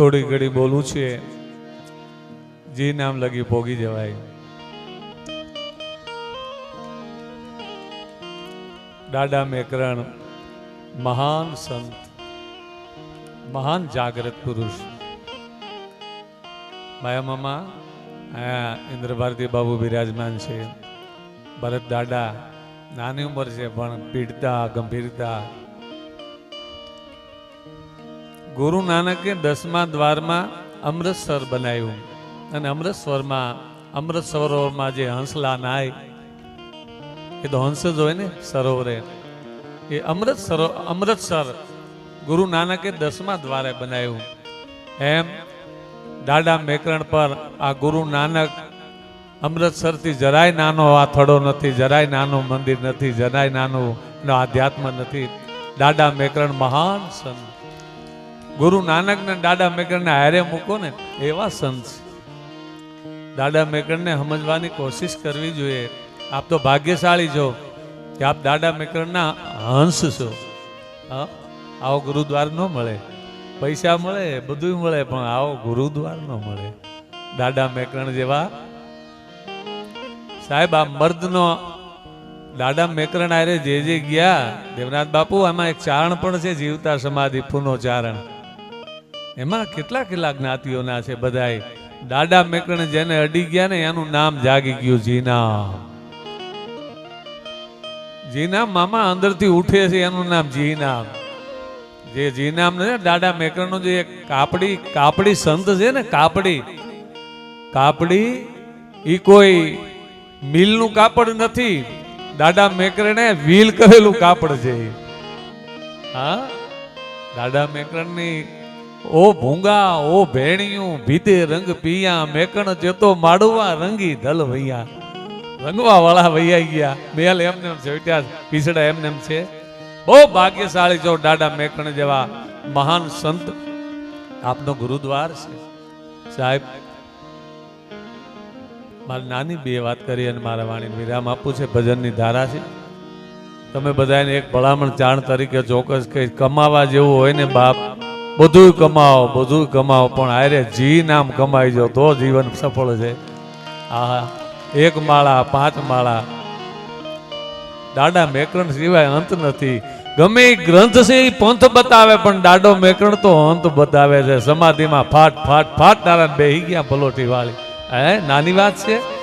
થોડી ઘડી બોલું છે. જે નામ લગી ભોગી જવાય. દાડા મેકરણ, મહાન સંત, મહાન જાગૃત પુરુષ. માયા મામા અહીંયા ઇન્દ્ર ભારતી બાબુ બિરાજમાન છે. ભરત દાડા નાની ઉંમર છે, પણ પીડતા, ગંભીરતા ગુરુ નાનકે દસમા દ્વારમાં અમૃતસર બનાવ્યું. અને અમૃતસરમાં અમૃત સરોવરમાં જે હંસલા નાય, એ તો હંસ જ હોય ને, સરોવરે. એ અમૃત સરો અમૃતસર ગુરુ નાનકે દસમા દ્વારે બનાવ્યું. એમ દાડા મેકરણ પર આ ગુરુ નાનક અમૃતસરથી જરાય નાનો, આ થડો નથી, જરાય નાનું મંદિર નથી, જરાય નાનું આધ્યાત્મ નથી. દાડા મેકરણ મહાન સંત. ગુરુ નાનકને દાદા મેકરને હારે મૂકો ને, એવા સંત દાદા મેકરને સમજવાની કોશિશ કરવી જોઈએ. આપ તો ભાગ્યશાળી છો કે આપ દાદા મેકરના હંસ છો. આવો ગુરુદ્વાર ન મળે. પૈસા મળે બધું મળે, પણ આવો ગુરુદ્વાર ન મળે. દાડા મેકરણ જેવા. સાહેબ, આ મર્દનો દાડા મેકરણ આરે જે જે ગયા, દેવનાથ બાપુ, આમાં એક ચારણ પણ છે, જીવતા સમાધિ પુનો ચારણ. એમાં કેટલા કેટલા જ્ઞાતિઓના છે બધાય. દાડા મેકણ જેને અડી ગયા ને એનું નામ જાગી ગયું જીનામ જીનામ મામા અંદરથી ઉઠે છે એનું નામ જીનામ જે જીનામ ને દાડા મેકરણનો જે કાપડી કાપડી સંત છે ને કાપડી. કાપડી એ કોઈ મિલનું કાપડ નથી. દાડા મેકરણે વ્હીલ કરેલું કાપડ છે. હા? દાડા મેકરણની ઓ ભૂંગા, ઓ ભેણિયું, ભીતે રંગ પિયા, મેકણ ચેતો માડવા રંગી દલ ભૈયા રંગવા વાળા ભૈયા ગયા મેલ એમને એમ છે પીસડા એમને એમ છે. બહુ ભાગ્યશાળી છો દાડા મેકણ જેવા મહાન સંત. આપનો ગુરુદ્વાર છે. સાહેબ, મારી નાની બે વાત કરી અને મારા વાણી વિરામ આપવું છે. ભજનની ધારા છે. તમે બધાને એક ભલામણ જાણ તરીકે ચોક્કસ કે કમાવા જેવું હોય ને બાપ બધું કમાવો બધું કમાવો પણ આરે જી નામ કમાઈ જો તો જીવન સફળ છે. આ એક માળા, પાંચ માળા. દાડા મેકરણ સિવાય અંત નથી. ગમે ગ્રંથ છે એ પંથ બતાવે, પણ દાડો મેકરણ તો અંત બતાવે છે. સમાધિમાં ફાટ ફાટ ફાટ નારાયણ બેહી ગયા પલોટી વાળી. હે, નાની વાત છે?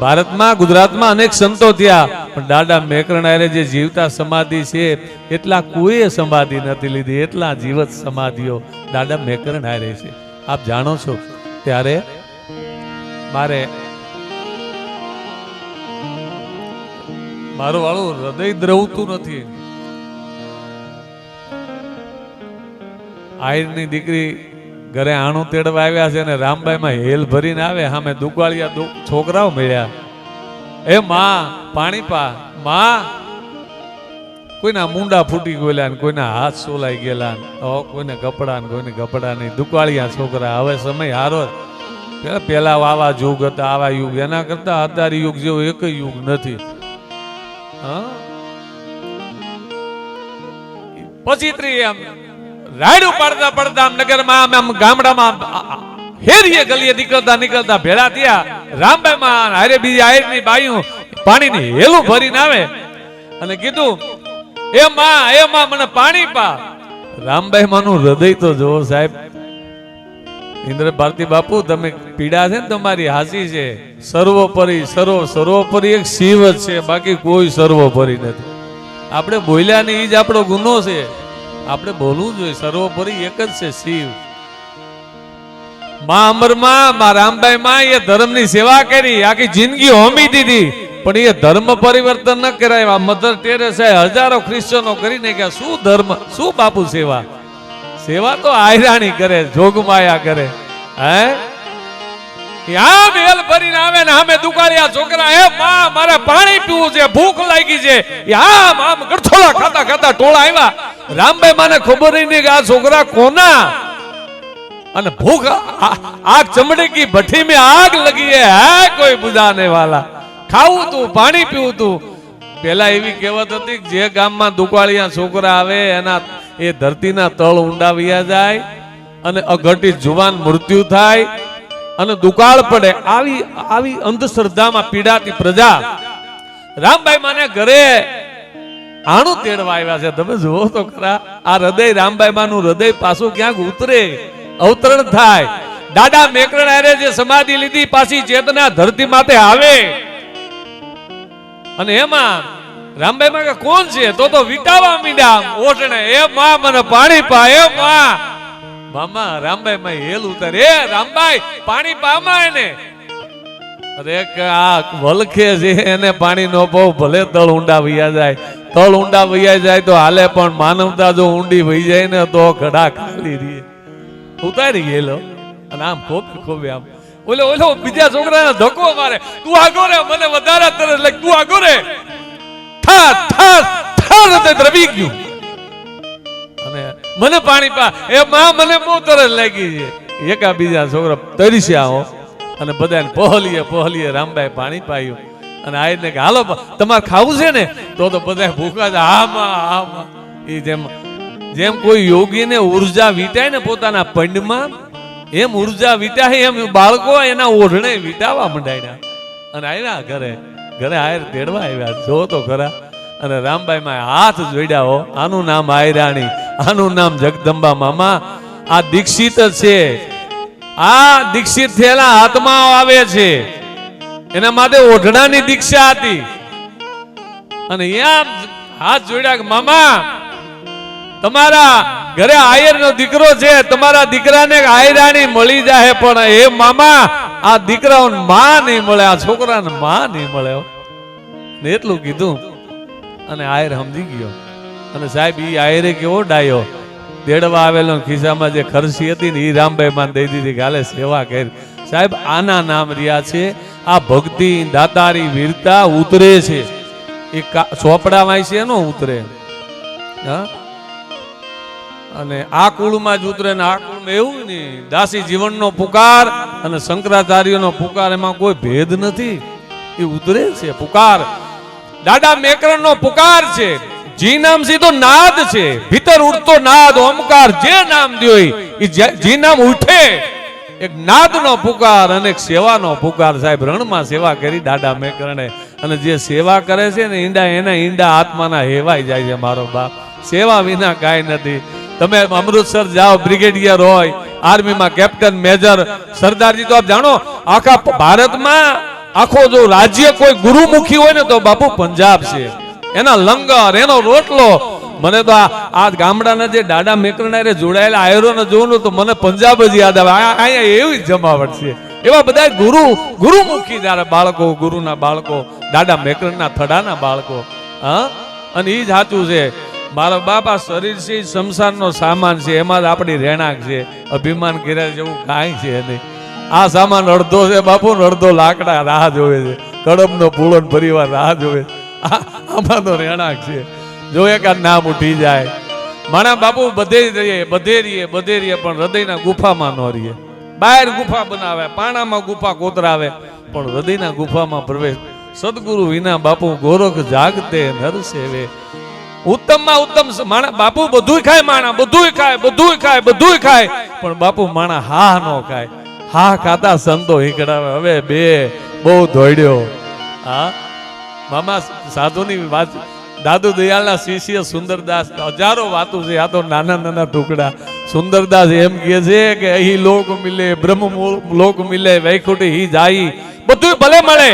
ભારતમાં, ગુજરાતમાં અનેક સંતો થયા. પણ દાડા મેકરણ આરે જે જીવતા સમાધિ છે, એટલા કોઈએ સમાધિ નથી લીધી, એટલા જીવત સમાધિઓ દાડા મેકરણ આરે છે. આપ જાણો છો, ત્યારે મારે મારું વાળું હૃદય દ્રવતું નથી. આયરની દીકરી ઘરે આણું તેડવા આવ્યા છે અને રામબાઈમાં હેલ ભરીને આવે સામે દુકાળિયા છોકરાઓ મળ્યા. એ માં પાણી પા માં! કોઈના મુંડા ફૂટી ગયેલા કોઈના હાથ સોલાઈ ગયેલા કોઈને કપડા ને કોઈને કપડા નહીં. દુકાળિયા છોકરા, હવે સમય હારો પેલા આવા યુગ હતા, આવા યુગ. એના કરતા અત્યારે યુગ જેવો એક યુગ નથી. હા? પછી ત્રી એમ રાયડું પડતા પડતા નગરમાં, આમ ગામડામાં હેરીએ ગલીએ નીકળતા નીકળતા ભેળા થયા. રામભાઈ માં હારે બીજી આયરની બાયું પાણીની હેલું ભરીને આવે અને કીધું, એ માં એ માં, મને પાણી પા. રામભાઈ માનું હૃદય તો જુઓ સાહેબ. ઇન્દ્ર ભારતી બાપુ, તમે પીડા છે ને તમારી, હાસી છે. સર્વોપરી, સર્વ, સર્વોપરી એક શિવ જ છે, બાકી કોઈ સર્વોપરી નથી. આપણે બોલ્યા ને એ જ આપણો ગુનો છે. આપણે બોલવું જોઈએ. સર્વોપરી એક જ છે શિવ. મા અમરમાં મા રામભાઈ માં, એ ધર્મની સેવા કરી. આખી જિંદગી હોમી દીધી. પણ એ ધર્મ પરિવર્તન ન કરાય. મધર ટેરેસે હજારો ખ્રિશ્ચનો કરીને કે શું ધર્મ? શું બાપુ સેવા? સેવા તો આયરાણી કરે, જોગમાયા કરે. હે? ભૂખ લાગી છે. આગ લગી હે કોઈ બુજાને વાલા. ખાવું તું, પાણી પીવું તું. પેલા એવી કહેવત હતી કે જે ગામમાં દુકાળિયા છોકરા આવે, એના, એ ધરતીના તળ ઊંડાવ્યા જાય, અને અઘટી જુવાન મૃત્યુ થાય અને દુકાળ પડે. આવી આવી અંધશ્રદ્ધામાં પીડાતી પ્રજા રામભાઈ માને ઘરે આણું તેડવા આવ્યા છે. તમે જુઓ તો ખરા, આ હૃદય રામભાઈ માનું હૃદય પાછું ક્યાંક ઉતરે, અવતરણ થાય. દાદા મેકરણ હારે જે સમાધિ લીધી, પાછી ચેતના ધરતી માથે આવે. અને એમાં રામભાઈ માં કોણ છે? તો તો વિટાવા મીડા, ઓટણે, એ માં, મને પાણી પા, એ માં. મામા, રામભાઈ માં હેલ ઉતાર. એ, રામભાઈ, પાણી પામા એને અરે કે આ વલખે છે, એને પાણી નો બહુ ભલે તળ ઊંડા વૈયા જાય. તળ ઊંડા વૈયા જાય તો હાલે, પણ માનવતા જો ઊંડી વહી જાય ને તો ઘડા ખાલી રહે. ઉતારી ગયેલો અને આમ ખોબે ખોબે આમ. ઓલો ઓલો, બીજા છોકરાને ધક્કો મારે. તું આગો રે, મને વધારે તરસ લાગ તું આગો રે. થા થા થા હૃદય દ્રવી ગયું. મને પાણી પા. એ માં મને બહુ તરસ લાગી છે. એકા બીજા છોકરા તરીસ્યા હો. અને બધાને પહોલીએ પહોલીએ રામભાઈ પાણી પાયું. અને આઈને કે હાલો, તમારે ખાવું છે ને? તો તો બધા ભૂખા છે. આમાં આમાં. એ જેમ જેમ કોઈ યોગીને ઊર્જા વીટાય ને પોતાના પંડમાં, એમ ઊર્જા વીટાય, એમ બાળકો એના ઓઢણે વીટાવા મંડાયા અને આવ્યા ઘરે ઘરે આયર તેડવા આવ્યા. જો તો ખરા. અને રામભાઈ માં હાથ જોડ્યા હો. આનું નામ આયરાણી. આનું નામ જગદંબા મામા. આ દીક્ષિત છે. આ દીક્ષિત થયેલા આત્માઓ આવે છે. એના માટે ઓઢણાની દીક્ષા હતી. અને હાથ જોડ્યા મામા, તમારા ઘરે આયર નો દીકરો છે. તમારા દીકરાને આયરાણી મળી જાય પણ એ મામા, આ દીકરાઓને માં નહીં મળે, આ છોકરાને માં નહીં મળે. એટલું કીધું. અને આયર સમજી ગયો. અને સાહેબ એ આયરે કેવો ડાયો? દેડવા આવેલો ખિસ્સામાં જે ખર્ચી હતી ને એ રામભાઈ માં દઈ દીધી કાલે સેવા કરી. સાહેબ, આના નામ રહ્યા છે, આ ભક્તિ દાતારી વીરતા ઉતરે છે. એ ચોપડા ચોપડામાં છે નો ઉતરે. હા? અને આ કુળમાં જ ઉતરે ને આ કુળમાં એવું નહીં દાસી જીવનનો પુકાર અને શંકરાચાર્યનો પુકાર, એમાં કોઈ ભેદ નથી. એ ઉતરે છે પુકાર. દાદા મેકરણનો પુકાર છે. જી નામ સીધો નાદ છે. ભીતર ઉઠતો નાદ, ઓમકાર જે નામ દો ઈ જી નામ ઉઠે. એક નાદનો પુકાર અને એક સેવાનો પુકાર. સાહેબ, રણમાં સેવા કરી દાદા મેકરણે. અને જે સેવા કરે છે ને, ઈંડા એના ઈંડા આત્માના હેવાઈ જાય છે મારો બાપ. સેવા વિના કાંઈ નથી. તમે અમૃતસર જાઓ, બ્રિગેડિયર હોય, આર્મીમાં કેપ્ટન, મેજર. સરદારજી, તો આપ જાણો, આખા ભારતમાં આખો જો રાજ્ય કોઈ ગુરુમુખી હોય ને, તો બાપુ પંજાબ છે. એના લંગર, એનો રોટલો. મને તો આ ગામડાના જે દાડા મેકરણા રે જોડાયેલા આયરોને જોઉં તો મને પંજાબ જ યાદ આવે. અહીંયા એવી જમાવટ છે. એવા બધા ગુરુ, ગુરુમુખી જ્યારે બાળકો, ગુરુના બાળકો દાડા મેકરણના થડાના બાળકો, હા? અને એ જ સાચું છે. મારા બાપા શરીર છે શમશાનનો સામાન છે, એમાં જ આપણી રહેણાંક છે. અભિમાન કર્યા જેવું કાંઈ છે નહીં. આ સામાન અડધો છે બાપુ અડધો લાકડા રાહ જોવે છે. કડબનો પૂળો પરિવાર રાહ જોવે છે. આમાં તો રહેણાંક છે. જોઈએ કે નામ ઉઠી જાય. માણા બાપુ બધે રહીએ બધે રહીએ બધે રહીએ, પણ હૃદયના ગુફામાં ન રહીએ. બહાર ગુફા બનાવે, પાણામાં ગુફા કોતરાવે, પણ હૃદયના ગુફામાં પ્રવેશ. સદગુરુ વિના બાપુ ગોરખ જાગતે નર સેવે. ઉત્તમમાં ઉત્તમ માણા, બાપુ બધુંય ખાય, માણા, બધુંય ખાય બધુંય ખાય બધુંય ખાય, પણ બાપુ માણા હા નો ખાય. હા ખાતા સંતો હીકડાવે, હવે બે, બહુ દોડ્યો હા? મામા, સાધુની વાત, દાદુ દયાળના શિષ્ય સુંદરદાસ, હજારો વાતો છે, આ તો નાના નાના ટુકડા. સુંદરદાસ એમ કહે છે કે અહીં લોક મિલે, બ્રહ્મ લોક મિલે, વૈકુંઠ હી જાય. બધુંય ભલે મળે,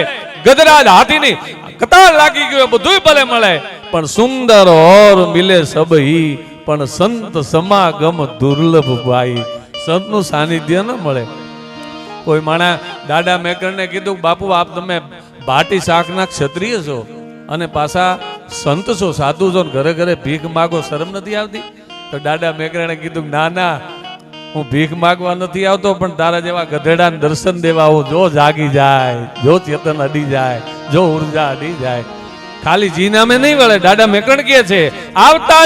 ગજરાજ હાથીની કતાર લાગી ગયો, બધુંય ભલે મળે, પણ સુંદર ઓર મિલે સબ હી પણ સંત સમાગમ દુર્લભ ભાઈ. સંતનું સાનિધ્ય ન મળે. કોઈ માણા દાદા મેકરને કીધું, બાપુ, આપ તમે ભાટી શાકના ક્ષત્રિય છો અને પાછા સંત છો, સાધુ છો ઘરે ઘરે ભીખ માગો, શરમ નથી આવતી? તો દાદા મેકરણે કીધું ના ના, હું ભીખ માગવા નથી આવતો, પણ તારા જેવા ગધેડાને દર્શન દેવા હું જો જાગી જાય, જો ચેતન અડી જાય, જો ઊર્જા અડી જાય. ખાલી જી નામે નહીં વળે. દાદા મેકરણ કે છે આવતા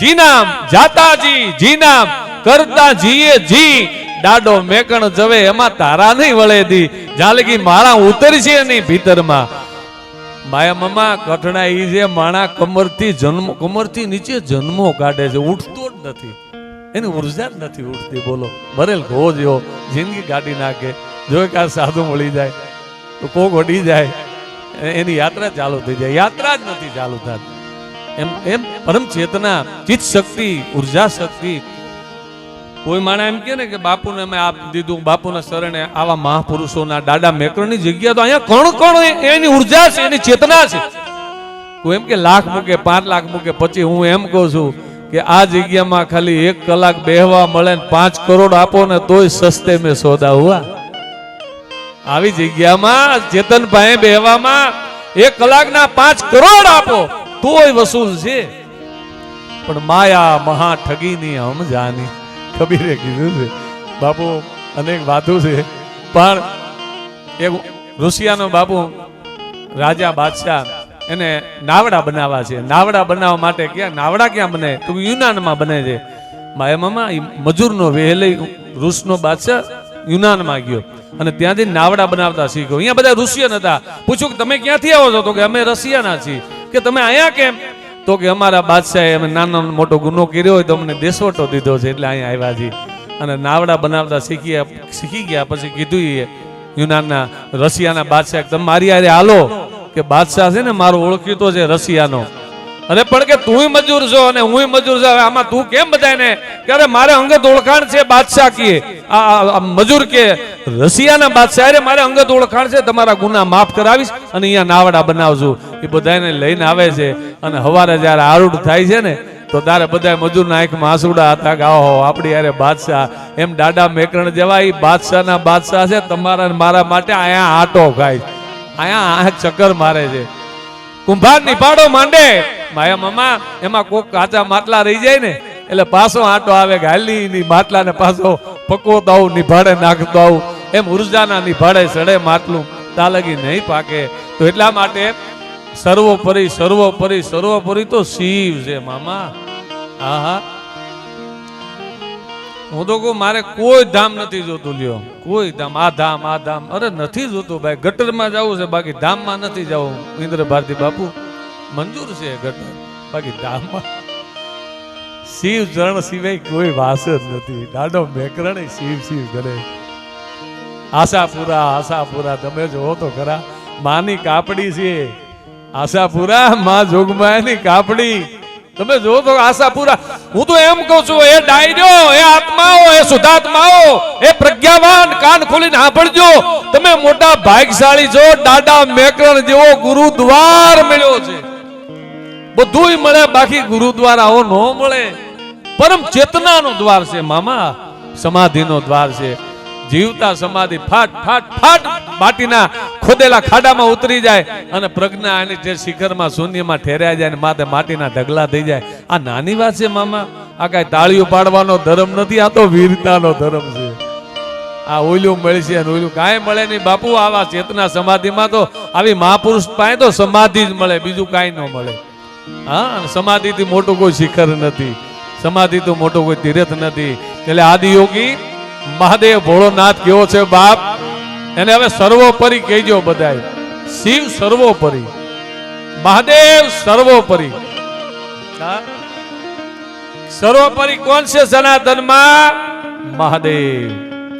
જી નામ, જાતાજી, જી નામ કરતા જીએ જી દાડો મેકણ જવે, એમાં તારા નહીં વળે દી. જાલગી માળા ઉતરશે નહીં ભીતરમાં. માયા મમા કઠણા ઈ જે માણા કમરથી જન્મ કમરથી નીચે જન્મો કાઢે છે, ઉઠતો જ નથી. એની ઊર્જા જ નથી ઉઠતી બોલો. ભરેલ ઘો જેવો જિંદગી કાઢી નાખે. જો કે આ સાધુ મળી જાય, તો કોક વડી જાય એની યાત્રા ચાલુ થઈ જાય. યાત્રા જ નથી ચાલુ થતી. એમ એમ પરમ ચેતના, ચિત્ત શક્તિ, ઊર્જા શક્તિ કોઈ માણા એમ કે ને કે બાપુને અમે આપ દીધું, બાપુના શરણે આવા મહાપુરુષોના દાડા મેકરની જગ્યા તો અહીંયા કોણ કોણ એની ઊર્જા છે, એની ચેતના છે. કોઈ એમ કે લાખ મૂકે, પાંચ લાખ મૂકે, પછી હું એમ કહું છું કે આ જગ્યામાં ખાલી એક કલાક બેહવા મળે ને પાંચ કરોડ આપો ને તોય સસ્તે મેં સોદા હુઆ આવી જગ્યામાં ચેતનભાઈ બેહવામાં એક કલાકના પાંચ કરોડ આપો, તોય વસૂલ છે. પણ માયા મહા ઠગીની હમ જાની કબીરે કીધું છે, બાપુ, અનેક વાતો છે, પણ એક ઋષિયાનો બાપુ રાજા બાદશાહ એને નાવડા બનાવવા છે. નાવડા બનાવવા માટે ક્યાં? નાવડા ક્યાં બને? તો યુનાનમાં બને છે. માયા મામા, ઈ મજૂરનો વેહલે રૂસનો બાદશાહ યુનાનમાં ગયો અને ત્યાંથી નાવડા બનાવતા શીખ્યો. અહીંયા બધા ઋષિયન હતા. પૂછ્યું કે, તમે ક્યાંથી આવો છો? તો કે, અમે રશિયાના છીએ. કે, તમે અહીંયા કેમ? તો કે અમારા બાદશાહે અમે નાનો મોટો ગુનો કર્યો હોય તો અમને દેશવટો દીધો છે એટલે અહીંયા આવ્યા છીએ. અને નાવડા બનાવતા શીખી શીખી ગયા. પછી કીધું એ યુનાનના રશિયાના બાદશાહ તમે મારી હારે હાલો. કે, બાદશાહ છે ને, મારો ઓળખીતો છે રશિયાનો. અરે પણ કે તુંય મજૂર છો અને હુંય મજૂર છું આમાં તું કેમ બધાને કે અરે મારે અંગત ઓળખાણ છે બાદશાહ કીએ આ, આ- આ મજૂર કે રશિયાના બાદશાહ, અરે મારે અંગત ઓળખાણ છે, તમારા ગુના માફ કરાવીશ અને અહીંયા નાવડા બનાવજો. એ બધાને લઈને આવે છે અને હવારે જ્યારે આરૂઢ થાય છે ને, તો તારે બધા મજૂરના આંખમાં આંસુડા હતા કે, આહો, આપણી યારે બાદશાહ. એમ દાડા મેકરણ જેવા એ બાદશાહના બાદશાહ છે, તમારા મારા માટે અહીંયા આટો ખાય અહીંયા આંખ ચક્કર મારે છે. કુંભાર નિભાડો માંડે. માયા મામા એમાં કોક કાચા માટલા રહી જાય ને, એટલે પાછો આંટો આવે ગાલી ની માટલા માટલાને પાછો પકવો દાવ નિભાડે, નાખતો આવું. એમ ઉર્જાના નિભાડે, સડે માટલું. તાલગી નહીં પાકે. તો એટલા માટે સર્વોપરી સર્વોપરી સર્વોપરી તો શિવ છે, મામા. હા હા હું તો કહું, મારે કોઈ ધામ નથી જોતું લ્યો. કોઈ ધામ. આ ધામ આ ધામ. અરે નથી જોતું ભાઈ. ગટરમાં જવું છે, બાકી ધામમાં નથી જવું ઇન્દ્ર ભારતી બાપુ. મંજૂર છે ગટર. બાકી ધામમાં શિવ ચરણ સિવાય કોઈ વાસ જ નથી. દાડો મેકરણ શિવ શિવ કરે. આશાપુરા આશાપુરા, તમે જોવો તો ખરા. માની કાપડી છે. આશાપુરા, માં જોગમાયાની કાપડી. તમે જોવો તો આશાપુરા. હું તો એમ કહું છું, એ ડાયરો, એ આત્માઓ, એ સુધાત્માઓ એ પ્રજ્ઞાવાન, કાન ખોલીને સાંભળજો. તમે મોટા ભાગશાળી છો દાદા મેકરણ જેવો ગુરુદ્વાર મળ્યો છે. બધુંય મળે, બાકી ગુરુદ્વારાઓ ન મળે. પરમ ચેતનાનો દ્વાર છે, મામા. સમાધિનો દ્વાર છે. જીવતા સમાધિ ફાટ ફાટ ફાટ માટીના ખોદેલા ખાડામાં ઉતરી જાય અને પ્રજ્ઞા એની જે શિખરમાં શૂન્યમાં ઠેરાઈ જાય અને માથે માટીના ઢગલા થઈ જાય. આ નાની વાત છે, મામા. આ કાંઈ તાળીઓ પાડવાનો ધર્મ નથી, આ તો વીરતાનો ધર્મ છે. આ ઓલું મળશે અને ઓલું કાંઈ મળે નહીં. બાપુ, આવા ચેતના સમાધિમાં તો આવી મહાપુરુષ પાસે તો સમાધિ જ મળે, બીજું કાંઈ ન મળે. હા સમાધિથી મોટું કોઈ શિખર નથી. સમાધિ તો મોટો કોઈ તીર્થ નથી. એટલે આદિયોગી, મહાદેવ ભોળોનાથ કેવો છે બાપ? એને હવે સર્વોપરી કહેજો બધાય. શિવ સર્વોપરી. મહાદેવ સર્વોપરી. સર્વોપરી કોણ છે સનાતનમાં? મહાદેવ.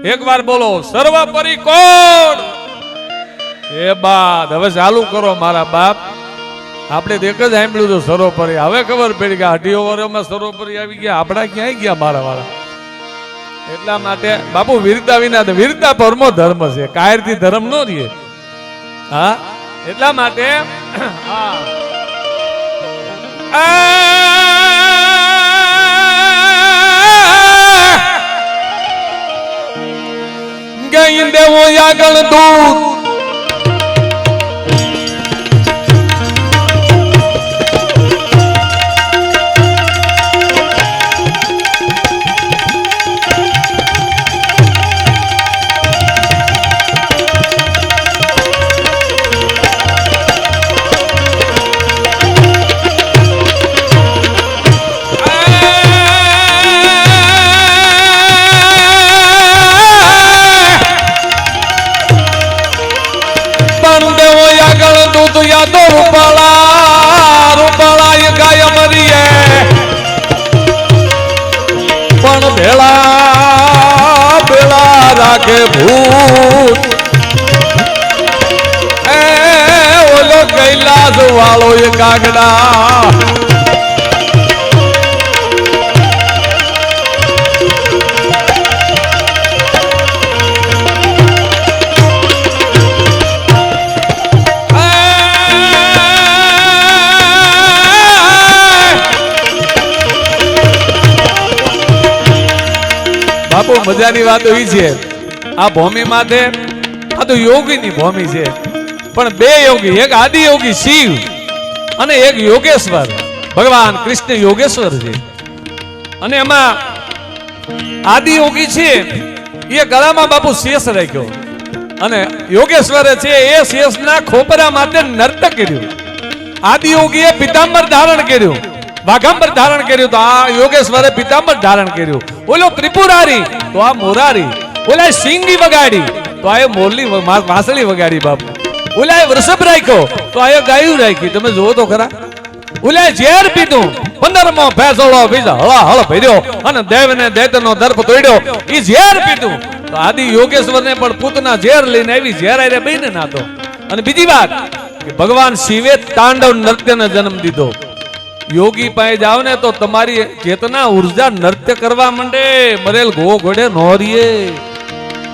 એક વાર બોલો, સર્વોપરી કોણ? એ બાદ. હવે ચાલુ કરો મારા બાપ. આપણે તો એક જ સાંભળ્યું હતું સરોપરી. હવે ખબર પડી કે અઢી ઓવરોમાં સરોપરી આવી ગયા. આપણા ક્યાંય ગયા મારા વાળા એટલા માટે બાપુ વીરતા વિના વીરતા પરમો ધર્મ છે. કાયરથી ધર્મ નો રહીએ હા? એટલા માટે હા ગઈ દેવો આગળ દૂધ વાળો બાપુ, મજાની વાત એ છે. આ ભૂમિ માથે, આ તો યોગીની ભૂમિ છે. પણ બે યોગી, એક આદિ યોગી શિવ. અને એક યોગેશ્વર. ભગવાન કૃષ્ણ યોગેશ્વર છે અને એમાં આદિ યોગી છે, એ ગળામાં બાપુ શેષ રાખ્યો. અને યોગેશ્વરે છે, એ શેષના ખોપરા માટે નર્તક કર્યું. આદિ યોગીએ પિતાંબર ધારણ કર્યું. વાઘાંબર ધારણ કર્યું, તો આ યોગેશ્વરે પિતાંબર ધારણ કર્યું. ઓલો ત્રિપુરારી, તો આ મોરારી. ઓલા સિંગી વગાડી. તો આ એ મોરલી વાંસળી વગાડી બાપુ. ઓલા એ વૃષભ રાખ્યો. તો આ ગાયું રાખી તમે જુઓ તો ખરા. ઓલા ઝેર પીધું. પંદરમો ફેસોળો બીજા હળા હળ ભર્યો અને દેવને દૈતનો દર્પ તોડ્યો. ઈ ઝેર પીધું. તો આદિ યોગેશ્વરને પણ પૂતના ઝેર લઈને આવી ઝેર આરે બેને નાતો અને બીજી વાત કે ભગવાન શિવે તાંડવ નૃત્યને જન્મ દીધો. યોગી પાસે જાવ ને તો તમારી ચેતના ઊર્જા નૃત્ય કરવા માંડે. મરેલ ઘો ઘોડે નોરીએ.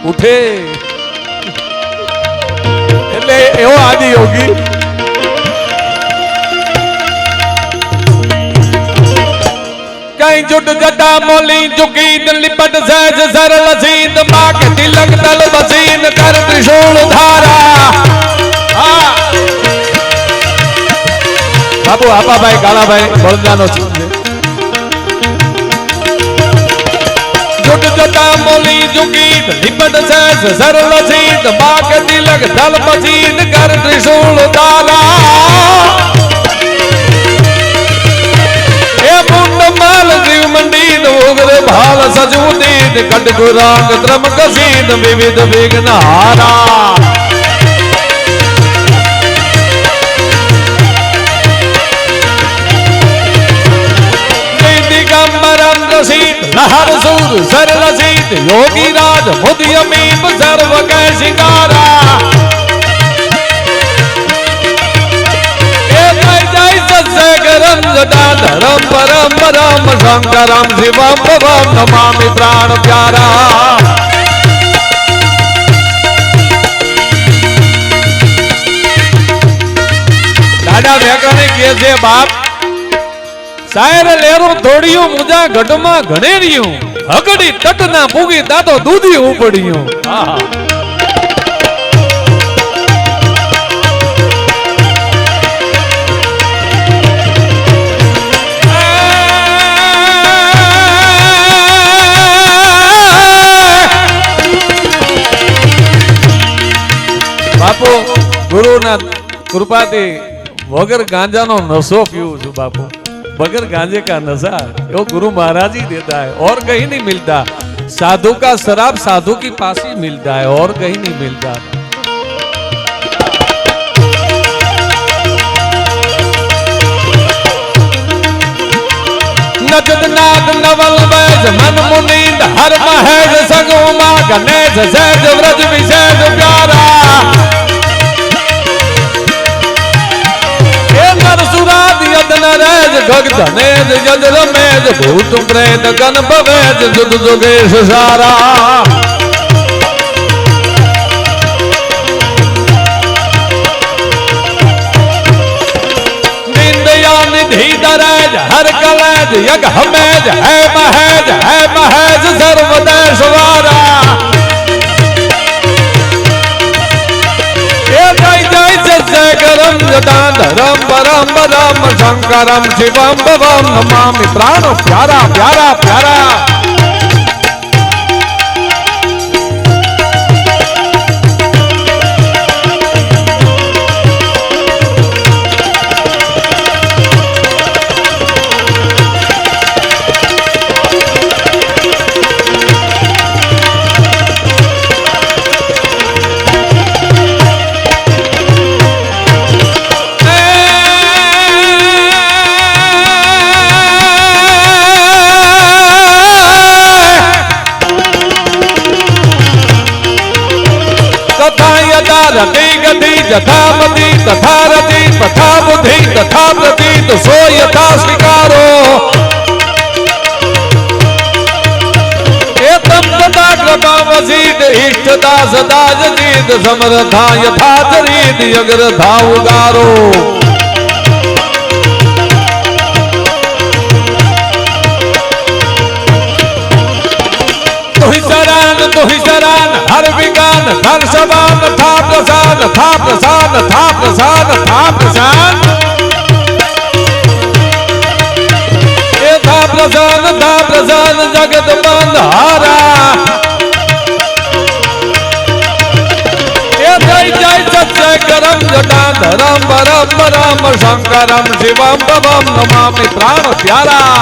ઉઠે. એટલે એવો આદિ યોગી કઈ જુટ જટા મોલી ચુકી લિપટ સહેજ સરલ સીત બાક તિલક તલ બસીન કર ત્રિશૂળ ધારા. બાપુ આપાભાઈ કાળાભાઈ બળદાનો છે. જુટ જતા મોલી ચુકી. લિપટ સહેજ સરળ સીત બાક તિલક તલ પછી કર ત્રિશૂળ ધારા એ પુંડ માલ જીવ મંડીન ઉગ્ર ભાલ કસીન વિવિધ વિઘ્ન રસીત લહર સુર સરળ સીત યોગી રાજ મુદયમીમ સર્વ જય સત્સગરમ જટાધરમ પરમ પરમ શંકરમ શિવમ ભવમ નમામિ પ્રાણ પ્યારા દાદા વેકરણે કહે છે બાપ સાયર લેરું ધોડિયું મુજા ગઢમાં ઘણેરિયું હગડી તટ ના પૂગી તાતો દૂધી ઉપડ્યું બાપુ, ગુરુના કૃપાથી વગર ગાંજાનો નશો પીવું છું, બાપુ. बगैर गांजे का नशा वो गुरु महाराज ही देता है, और कहीं नहीं मिलता। साधु का शराब साधु की पास ही मिलता है, और कहीं नहीं मिलता। नगद नवल बैज, मन मुनींद, हर महेश संग उमा गणेश सहज व्रज विशेष प्यारा। જ ગગ ધને જ જદ રમે જ ભૂત પ્રેત ગન ભવે જ જુદ જુગેશ સારા. નિંદયા નિધિ દરજ, હર કલજ યગ હમેજ, હૈ જટાધરમ પરમ પરમ શંકરમ શિવમ ભવમ નમામિ પ્રાણ પ્યારા પ્યારા પ્યારા. જથા મતિ તથા રતિ તથા બુદ્ધિ તથા પ્રતીત સો યથા સ્વીકારો ઇષ્ટતા સદા જજીત સમરથા યથા ચરિત અગ્રથા ઉગારો તુહી સરાન હર વિગાન હર થા પ્રસાદ થા પ્રસાદ થા પ્રસાદ થા પ્રસાદ એ થા પ્રસાદ થા પ્રસાદ જગત બંધ હારા એ જય જય સત્ય કરમ જટા ધરમ પરમ પરમ શંકરમ શિવમ ભવમ નમામિ પ્રાણ પ્યારા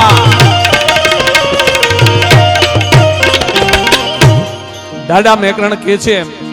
દાદા મેકરણ કે છે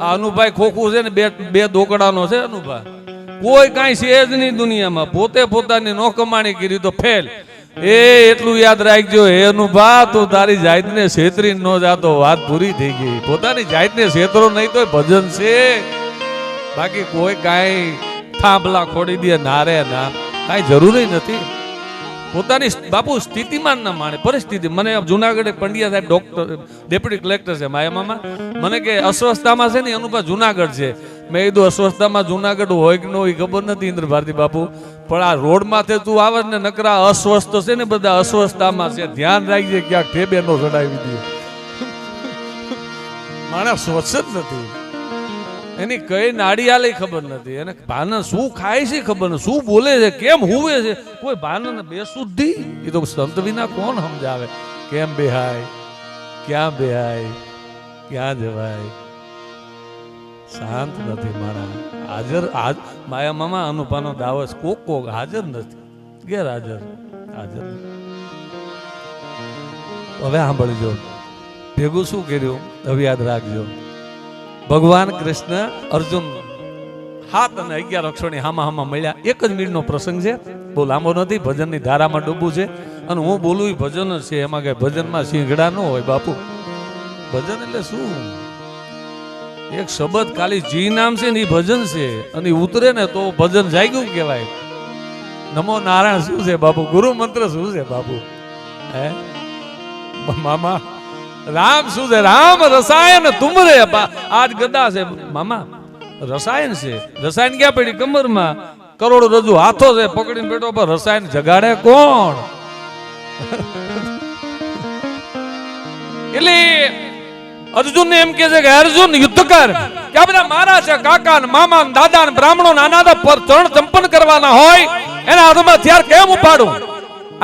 આ અનુભાઈ ખોખું છે ને બે બે ઢોકડાનો છે અનુભા કોઈ કાંઈ છે જ નહીં દુનિયામાં. પોતે પોતાની નો કમાણી કરી તો ફેલ. એ એટલું યાદ રાખજો, હે અનુભા, તું તારી જાતને છેતરી ન જાતો વાત પૂરી થઈ ગઈ. પોતાની જાતને છેતરો નહીં તો ભજન છે. બાકી કોઈ કાંઈ થાંભલા ખોડી દે, ના રે, ના. કાંઈ જરૂરી નથી. પોતાની બાપુ સ્થિતિમાન ના માણે, પરિસ્થિતિ. મને જુનાગઢ પંડ્યા સાહેબ ડોક્ટર ડેપ્યુટી કલેક્ટર છે માયા મને કે અસ્વસ્થતામાં છે ને એનું જુનાગઢ છે. મેં કીધું, અસ્વસ્થતામાં જુનાગઢ હોય કે ન હોય ખબર નથી ઇન્દ્ર ભારતી બાપુ. પણ આ રોડ માથે તું આવે ને નકરા અસ્વસ્થ છે ને બધા અસ્વસ્થતામાં છે. ધ્યાન રાખજે, ક્યાંક ઠેબે નો ચડાવી દે. માણસ સ્વચ્છ જ નથી. એની કઈ નાડી આલે ખબર નથી. એને ભાન શું ખાય છે ખબર નથી. શું બોલે છે? કેમ હુવે છે? કોઈ ભાન બેશુદ્ધિ એ તો સંત વિના કોણ સમજાવે? કેમ બેહાય? ક્યાં બેહાય? ક્યાં જવાય? શાંત નથી મારા. હાજર આજ માયા મામા અનુપાનો દાવસ કોક કોક હાજર નથી. ગેરહાજર. હાજર. હવે સાંભળજો. ભેગું શું કર્યું? હવે યાદ રાખજો. ભગવાન કૃષ્ણ, અર્જુન, હાથ અને અગિયાર અક્ષરની હામા હામા મળ્યા. એક જ મિનિટનો પ્રસંગ છે. બહુ લાંબો નથી, ભજનની ધારામાં ડૂબવું છે. અને હું બોલું એ ભજન જ છે. એમાં કઈ ભજનમાં સિંગડા ન હોય, બાપુ. ભજન એટલે શું? એક શબ્દ ખાલી જી નામ છે ને એ ભજન છે. અને ઉતરે ને તો ભજન જાગ્યું કહેવાય. નમો નારાયણ શું છે, બાપુ? ગુરુ મંત્ર શું છે, બાપુ? હે? મામા રામ શું છે રામ રસાયણ તુમરે આજ ગદા છે. મામા, રસાયણ છે. રસાયણ ક્યાં પડી? કમરમાં. કરોડો રજુ હાથો છે. પકડીને બેઠો પર રસાયણ જગાડે કોણ? એટલે અર્જુન એમ કે છે કે અર્જુન, યુદ્ધ કર. કે બધા મારા છે, કાકા ને મામા ને દાદા ને બ્રાહ્મણો ને આના પર ચરણ ચંપન કરવાના હોય, એના હાથમાં હથિયાર કેમ ઉપાડું?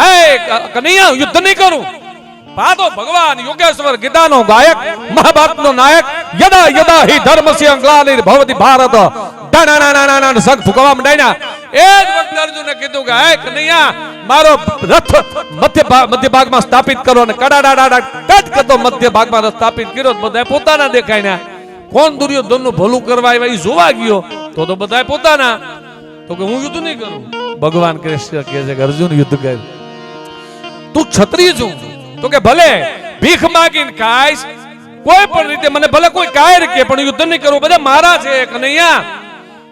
હે કનૈયા યુદ્ધ નહીં કરું. પાદો ભગવાન યોગેશ્વર ગીતાનો ગાયક, મહાભારતનો નાયક, યદા યદા હિ ધર્મસ્ય ગ્લાનિર ભવતિ ભારત. કે સ્થાપિત કરો અને મધ્ય ભાગમાં રથ સ્થાપિત કર્યો. તો બધાય પોતાના દેખાય ને કોણ દુર્યોધનનું ભલું કરવા આવ્યા જોવા ગયો. તો તો બધાય પોતાના. તો કે હું યુદ્ધ નહીં કરું? ભગવાન કૃષ્ણ કહે છે કે, અર્જુન, યુદ્ધ કર. તું ક્ષત્રિય છું. તો કે ભલે ભીખ માગીને ખાઈશ, કોઈ પણ રીતે, મને ભલે કોઈ કાયર કે પણ યુદ્ધ નહીં કરવું બધા મારા છે, કનૈયા.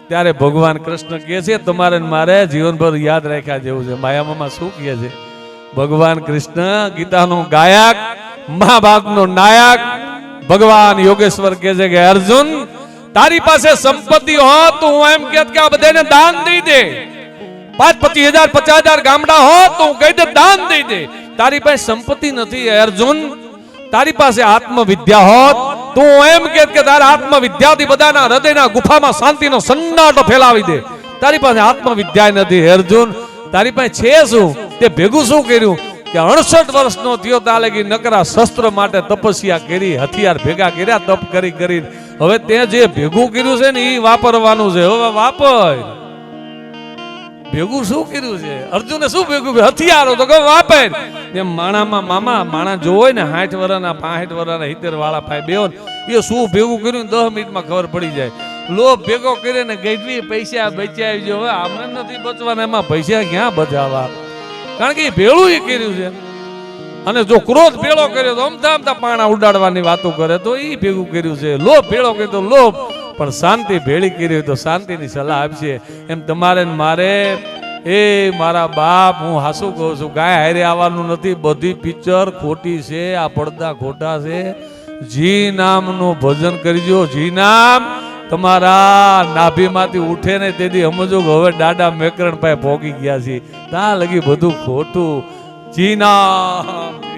ત્યારે ભગવાન કૃષ્ણ કહે છે, તમારે મારે જીવનભર યાદ રાખ્યા જેવું છે. માયામાં શું કહે છે? ભગવાન કૃષ્ણ, ગીતાનો ગાયક, મહાભારતનો નાયક, ભગવાન યોગેશ્વર કહે છે કે, અર્જુન, તારી પાસે સંપત્તિ હોત તો હું એમ કે આ બધાને દાન દઈ દે. પાંચ પચીસ હજાર, પચાસ હજાર ગામડા હોત તો હું કહી દે, દાન દઈ દે. તારી પાસે સંપત્તિ નથી, અર્જુન. તારી પાસે આત્મવિદ્યા હોત, તું એમ કહેત કે તારા આત્મવિદ્યાથી બધાના હૃદયના ગુફામાં શાંતિનો સન્નાટો ફેલાવી દે. તારી પાસે આત્મવિદ્યા નથી, અર્જુન. તારી પાસે છે શું? તે ભેગું શું કર્યું? કે અડસઠ વર્ષનો થયો કે નકરા શસ્ત્ર માટે તપસ્યા કરી, હથિયાર ભેગા કર્યા, તપ કરી કરી. હવે તે જે ભેગું કર્યું છે ને એ વાપરવાનું છે. હવે વાપર. ભેગું શું કર્યું છે? અર્જુને શું ભેગું હથિયારો તો કહું વાપે એમ માણામાં મામા, માણા જો હોય ને સાઠ વર્ષના પાસઠ વર્ષના હિતેર વાળા ભાઈ બેઓ એ શું ભેગું કર્યું દસ મિનિટમાં ખબર પડી જાય. લોભ ભેગો કરીને ગઈ પૈસા બચાવી જો હવે આમને નથી બચવાના, એમાં પૈસા ક્યાં બચાવવા? કારણ કે એ ભેળું એ કર્યું છે. અને જો ક્રોધ ભેળો કર્યો તો અમતા અમતા પાણા ઉડાડવાની વાતો કરે તો એ ભેગું કર્યું છે. લોભ ભેળો કર્યો તો લોભ પણ શાંતિ ભેળી કરી હોય તો શાંતિની સલાહ આપશે એમ તમારે મારે, એ મારા બાપ, હું હાસુ કહું છું, ગાય હારે આવવાનું નથી. બધી પિક્ચર ખોટી છે, આ પડદા ખોટા છે. જી નામનું ભજન કરજો. જી નામ તમારા નાભીમાંથી ઉઠે ને તેથી સમજો કે હવે દાડા મેકરણ પાસે ભોગી ગયા છે ત્યાં લગી બધું ખોટું. જી નામ